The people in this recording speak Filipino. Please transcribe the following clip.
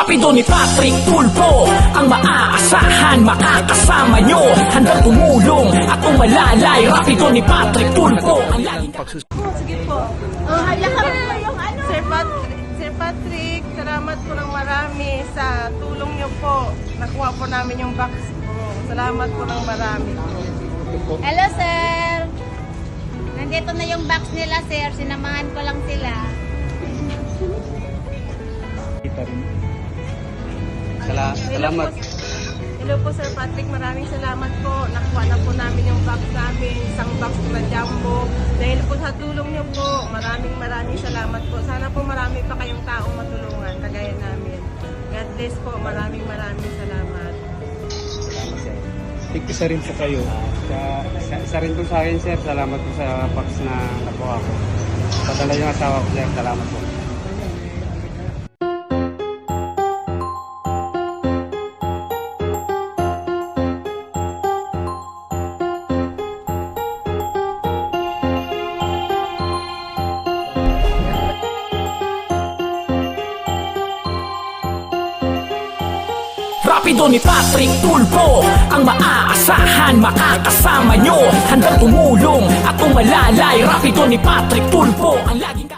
Rapido ni Patrick Tulpo Ang maaasahan, makakasama nyo Handang tumulong at umalalay Rapido ni Patrick Tulpo Ang laging Sige po. Oh, hala ka yung ano. Sir Patrick, Sir Patrick, salamat po ng marami sa tulong niyo po. Nakuha po namin yung box po. Salamat po ng marami po. Hello, sir. Nandito na yung box nila, sir. Sinamahan ko lang sila. Sala- salamat. Hello po, hello po Sir Patrick, maraming salamat po. Nakuha na po namin yung box namin, isang box na jumbo. Dahil po sa tulong niyo po, maraming maraming salamat po. Sana po marami pa kayong taong matulungan, kagaya namin. God bless po, maraming maraming salamat. Thank you sa rin po kayo. Sa, sa, isa rin po sa akin, sir. Salamat po sa box na nakuha ko. Padala yung asawa ko, sir. Salamat po. Rapido ni Patrick Tulpo Ang maaasahan, makakasama nyo. Handang tumulong at umalalay. Rapido ni Patrick Tulpo Ang laging